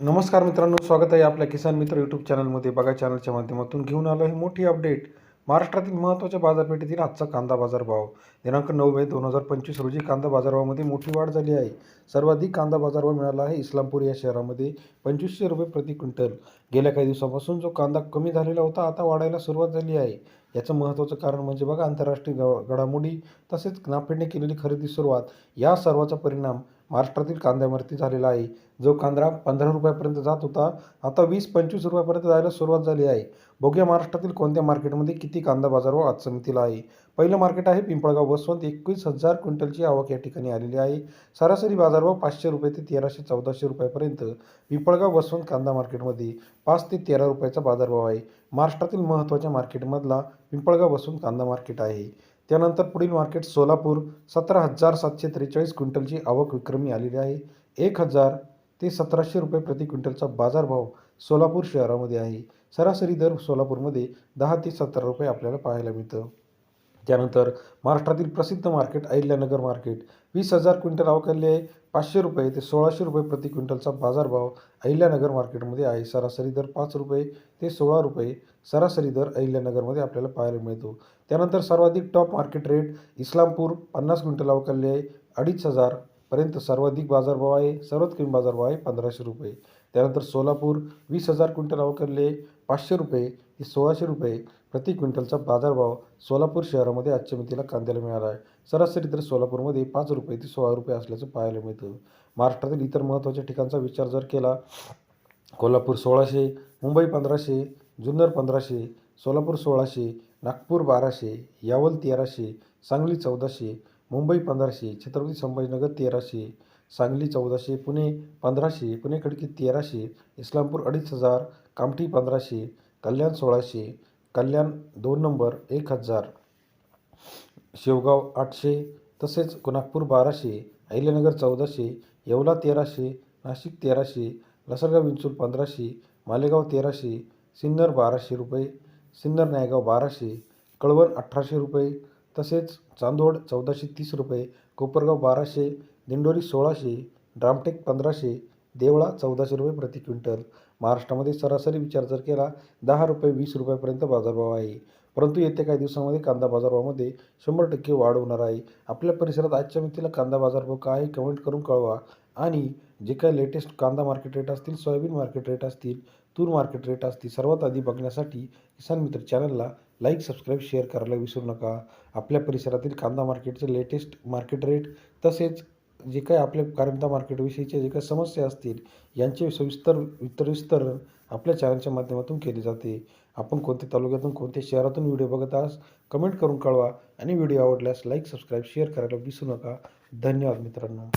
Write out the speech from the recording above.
नमस्कार मित्रांनो स्वागत आहे आपल्या किसान मित्र यूट्यूब चॅनलमध्ये. बघा चॅनलच्या माध्यमातून घेऊन आलो आहे मोठी अपडेट महाराष्ट्रातील महत्त्वाच्या बाजारपेठेतील आजचा कांदा बाजारभाव. दिनांक नऊ मे दोन हजार पंचवीस रोजी कांदा बाजारभावामध्ये मोठी वाढ झाली आहे. सर्वाधिक कांदा बाजारभाव मिळाला आहे इस्लामपूर या शहरामध्ये पंचवीसशे रुपये प्रति क्विंटल. गेल्या काही दिवसापासून जो कांदा कमी झालेला होता आता वाढायला सुरुवात झाली आहे. याचं महत्त्वाचं कारण म्हणजे बघा आंतरराष्ट्रीय ग घडामोडी तसेच नाफेडने केलेली खरेदी सुरुवात. या सर्वाचा परिणाम महाराष्ट्रातील कांद्यावरती झालेला आहे. जो कांदा पंधरा रुपयापर्यंत जात होता आता वीस पंचवीस रुपयापर्यंत जायला सुरुवात झाली आहे. बघूया महाराष्ट्रातील कोणत्या मार्केटमध्ये किती कांदा बाजारभाव आज समितीला आहे. पहिलं मार्केट आहे पिंपळगाव वसवंत. एकवीस हजार क्विंटलची आवक या ठिकाणी आलेली आहे. सरासरी बाजारभाव पाचशे रुपये ते तेराशे चौदाशे रुपयापर्यंत पिंपळगाव वसवंत कांदा मार्केटमध्ये पाच ते तेरा रुपयाचा बाजारभाव आहे. महाराष्ट्रातील महत्त्वाच्या मार्केटमधला पिंपळगाव वसवंत कांदा मार्केट आहे. त्यानंतर पुढील मार्केट सोलापूर सतरा हजार सातशे त्रेचाळीस क्विंटलची आवक विक्रमी आलेली आहे. एक हजार ते सतराशे रुपये प्रति क्विंटलचा बाजारभाव सोलापूर शहरामध्ये आहे. सरासरी दर सोलापूरमध्ये दहा ते सतरा रुपये आपल्याला पाहायला मिळतं. त्यानंतर महाराष्ट्रातील प्रसिद्ध मार्केट अहिल्यानगर मार्केट. वीस हजार क्विंटल अवकाळले आहे. पाचशे रुपये ते सोळाशे रुपये प्रति क्विंटलचा बाजारभाव अहिल्यानगर मार्केटमध्ये आहे. सरासरी दर पाच रुपये ते सोळा रुपये सरासरी दर अहिल्यानगरमध्ये आपल्याला पाहायला मिळतो. त्यानंतर सर्वाधिक टॉप मार्केट रेट इस्लामपूर पन्नास क्विंटल अवकाळले आहे. अडीच हजारपर्यंत सर्वाधिक बाजारभाव आहे. सर्वात कमी बाजारभाव आहे पंधराशे रुपये. त्यानंतर सोलापूर वीस हजार क्विंटल अवकरले पाचशे रुपये ते सोळाशे रुपये प्रति क्विंटलचा बाजारभाव सोलापूर शहरामध्ये आजच्या मितीला कांद्याला मिळाला आहे. सरासरी दर सोलापूरमध्ये पाच रुपये ते सोळा रुपये असल्याचं पाहायला मिळतं. महाराष्ट्रातील इतर महत्त्वाच्या ठिकाणचा विचार जर केला कोल्हापूर सोळाशे मुंबई पंधराशे जुन्नर पंधराशे सोलापूर सोळाशे नागपूर बाराशे यावल तेराशे सांगली चौदाशे मुंबई पंधराशे छत्रपती संभाजीनगर तेराशे सांगली चौदाशे पुणे पंधराशे पुणे खडकी तेराशे इस्लामपूर अडीच हजार कामठी पंधराशे कल्याण सोळाशे कल्याण दोन नंबर एक हजार. शेवगाव आठशे तसेच नागपूर बाराशे अहिल्यानगर चौदाशे येवला तेराशे नाशिक तेराशे लसरगाव विंचूर पंधराशे मालेगाव तेराशे सिन्नर बाराशे रुपये सिन्नर नायगाव बाराशे कळवण अठराशे रुपये तसेच चांदोड चौदाशे तीस रुपये कोपरगाव बाराशे दिंडोरी सोळाशे ड्रामटेक पंधराशे देवळा चौदाशे रुपये प्रति क्विंटल. महाराष्ट्रामध्ये सरासरी विचार जर केला दहा रुपये वीस रुपयापर्यंत बाजारभाव आहे. परंतु येत्या काही दिवसांमध्ये कांदा बाजारभावामध्ये शंभर टक्के वाढ होणार आहे. आपल्या परिसरात आजच्या मितीला कांदा बाजारभाव काय आहे कमेंट करून कळवा. आणि जे काही लेटेस्ट कांदा मार्केट रेट असतील सोयाबीन मार्केट रेट असतील तूर मार्केट रेट असतील सर्वात आधी बघण्यासाठी किसान मित्र चॅनलला लाईक सबस्क्राईब शेअर करायला विसरू नका. आपल्या परिसरातील कांदा मार्केटचे लेटेस्ट मार्केट रेट तसेच जे काही आपल्या कांदा मार्केटविषयीच्या जे काही समस्या असतील यांचे सविस्तर वितर विस्तरण आपल्या चॅनलच्या माध्यमातून केले जाते. आपण कोणत्या तालुक्यातून कोणत्या शहरातून व्हिडिओ बघत आहात कमेंट करून कळवा. आणि व्हिडिओ आवडल्यास लाईक सबस्क्राईब शेअर करायला विसरू नका. धन्यवाद मित्रांनो.